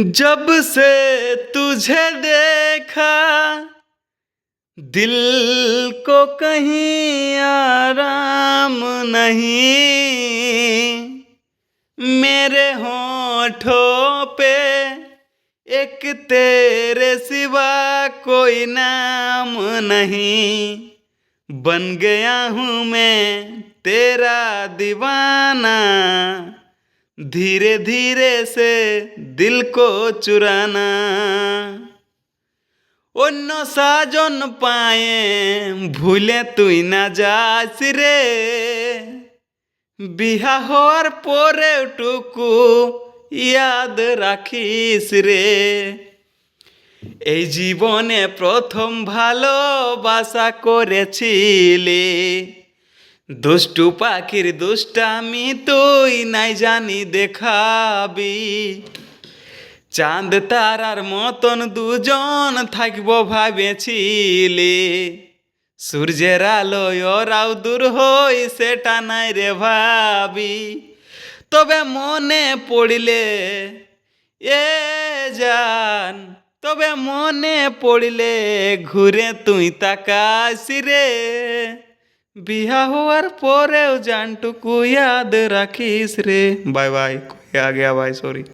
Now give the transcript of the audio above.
जब से तुझे देखा, दिल को कहीं आराम नहीं। मेरे होठों पे एक तेरे सिवा कोई नाम नहीं। बन गया हूँ मैं तेरा दीवाना। धीरे धीरे से दिल को चुराना অন্য সাজন পায়ে ভুলে তুই না যাস রে বিহা হওয়ার পরে টুকু ইয়াদ রাখিস রে এই জীবনে প্রথম ভালোবাসা করেছিলি দুষ্টু পাখির দুষ্টামি তুই নাই জানি দেখাবি। চাঁদ তারার মতন দুজন থাকব ভাবেছিলে। সূর্যের আলোয় ওরাও দূর হই, সেটা নাই রে ভাবি। তবে মনে পড়িলে এ জান, তবে মনে পড়লে ঘুরে তুই তাকাস রে। বিহা হওয়ার পরেও জানটুকু ইয়াদ রাখিস রে বাই বাই কয়ে আ গয়া ভাই সরি